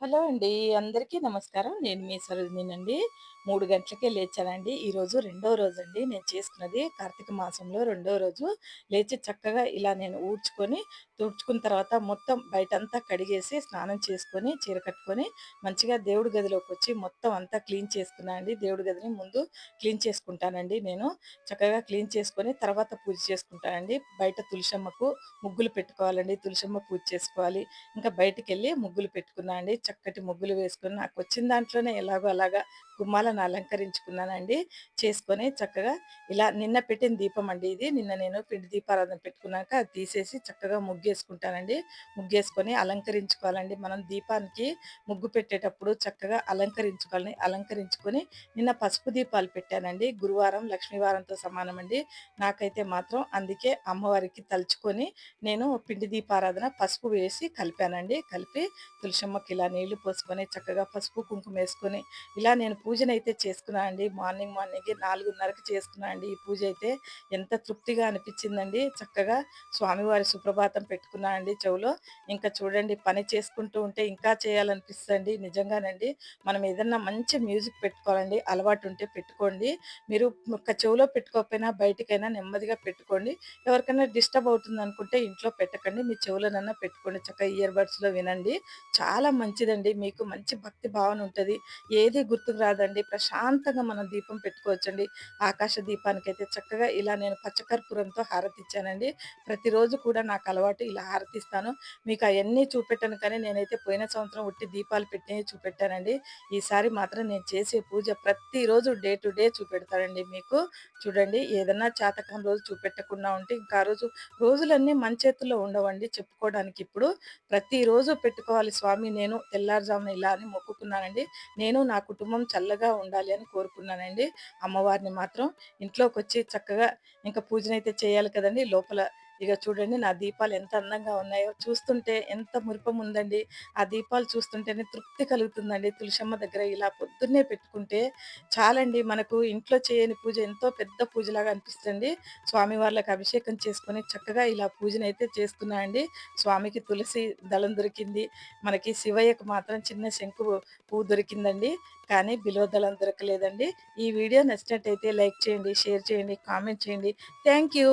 Hello అండి. అందరికీ నమస్కారం. నేను మీ సరోజినండి మూడు గంటలకే లేచానండి. ఈరోజు రెండో అండి నేను చేసుకున్నది. కార్తీక మాసంలో రెండో రోజు. లేచి చక్కగా ఇలా నేను ఊడ్చుకొని, తుడుచుకున్న తర్వాత మొత్తం బయటంతా కడిగేసి, స్నానం చేసుకొని, చీర కట్టుకొని, మంచిగా దేవుడి గదిలోకొచ్చి మొత్తం అంతా క్లీన్ చేసుకున్నా అండి. దేవుడి గదిని ముందు క్లీన్ చేసుకుంటానండి నేను. చక్కగా క్లీన్ చేసుకొని, తర్వాత పూజ చేసుకుంటానండి. బయట తులసమ్మకు ముగ్గులు పెట్టుకోవాలండి. తులసమ్మ పూజ చేసుకోవాలి. ఇంకా బయటికెళ్ళి ముగ్గులు పెట్టుకున్నా అండి. చక్కటి ముగ్గులు వేసుకొని నాకొచ్చిన దాంట్లోనే ఎలాగో అలాగా గుమ్మాలను అలంకరించుకున్నానండి. చేసుకొని చక్కగా ఇలా నిన్న పెట్టిన దీపం అండి ఇది. నిన్న నేను పిండి దీపారాధన పెట్టుకున్నాక అది తీసేసి చక్కగా ముగ్గేసుకుంటానండి. ముగ్గేసుకొని అలంకరించుకోవాలండి. మనం దీపానికి ముగ్గు పెట్టేటప్పుడు చక్కగా అలంకరించుకోవాలని అలంకరించుకొని నిన్న పసుపు దీపాలు పెట్టానండి. గురువారం లక్ష్మీవారంతో అండి నాకైతే మాత్రం అందుకే అమ్మవారికి తలుచుకొని నేను పిండి దీపారాధన పసుపు వేసి కలిపానండి. కలిపి తులసమ్మకి ఇలా నీళ్ళు పోసుకొని చక్కగా పసుపు కుంకుమ వేసుకొని ఇలా నేను పూజనైతే చేసుకున్నా అండి. మార్నింగ్ మార్నింగ్ నాలుగున్నరకు చేసుకున్నా అండి. ఈ పూజ అయితే ఎంత తృప్తిగా అనిపించిందండి. చక్కగా స్వామివారి సుప్రభాతం పెట్టుకున్నా అండి చెవులో. ఇంకా చూడండి పని చేసుకుంటూ ఉంటే ఇంకా చేయాలనిపిస్తుంది నిజంగానండి. మనం ఏదన్నా మంచి మ్యూజిక్ పెట్టుకోవాలండి. అలవాటు ఉంటే పెట్టుకోండి. మీరు ఒక్క చెవులో పెట్టుకోకపోయినా బయటికైనా నెమ్మదిగా పెట్టుకోండి. ఎవరికైనా డిస్టర్బ్ అవుతుంది అనుకుంటే ఇంట్లో పెట్టకండి. మీ చెవులనన్నా పెట్టుకోండి. చక్కగా ఇయర్ బడ్స్‌లో వినండి. చాలా లేదండి మీకు మంచి భక్తి భావన ఉంటుంది ఏది గుర్తుకు రాదండి. ప్రశాంతంగా మనం దీపం పెట్టుకోవచ్చండి. ఆకాశ దీపానికి అయితే చక్కగా ఇలా నేను పచ్చకర్పూరంతో హారతిచ్చానండి. ప్రతిరోజు కూడా నాకు అలవాటు ఇలా హారతిస్తాను. మీకు అవన్నీ చూపెట్టాను కానీ నేనైతే పోయిన సంవత్సరం ఉట్టి దీపాలు పెట్టినవి చూపెట్టానండి. ఈసారి మాత్రం నేను చేసే పూజ ప్రతిరోజు డే టు డే చూపెడతానండి మీకు. చూడండి ఏదన్నా చాతకం రోజు చూపెట్టకుండా ఉంటే ఇంకా ఆ రోజు రోజులన్నీ మన చేతుల్లో ఉండవండి చెప్పుకోవడానికి ఇప్పుడు. ప్రతిరోజు పెట్టుకోవాలి స్వామి నేను తెల్లారుజామున ఇలా అని మొక్కుకున్నానండి. నేను నా కుటుంబం చల్లగా ఉండాలి అని కోరుకున్నానండి. అమ్మవారిని మాత్రం ఇంట్లోకి వచ్చి చక్కగా ఇంకా పూజనైతే చేయాలి కదండి లోపల ఇక చూడండి నా దీపాలు ఎంత అందంగా ఉన్నాయో. చూస్తుంటే ఎంత మురిపం ఉందండి. ఆ దీపాలు చూస్తుంటేనే తృప్తి కలుగుతుందండి. తులసమ్మ దగ్గర ఇలా పొద్దున్నే పెట్టుకుంటే చాలండి. మనకు ఇంట్లో చేయని పూజ ఎంతో పెద్ద పూజలాగా అనిపిస్తదండి. స్వామివార్లకు అభిషేకం చేసుకొని చక్కగా ఇలా పూజనైతే చేస్తున్నా అండి. స్వామికి తులసి దళం దొరికింది. మనకి శివయ్యకు మాత్రం చిన్న శంకు పువ్వు దొరికిందండి. కానీ బిలోదలం దళం దొరకలేదండి. ఈ వీడియో నచ్చినట్టయితే లైక్ చేయండి, షేర్ చేయండి, కామెంట్ చేయండి. Thank you.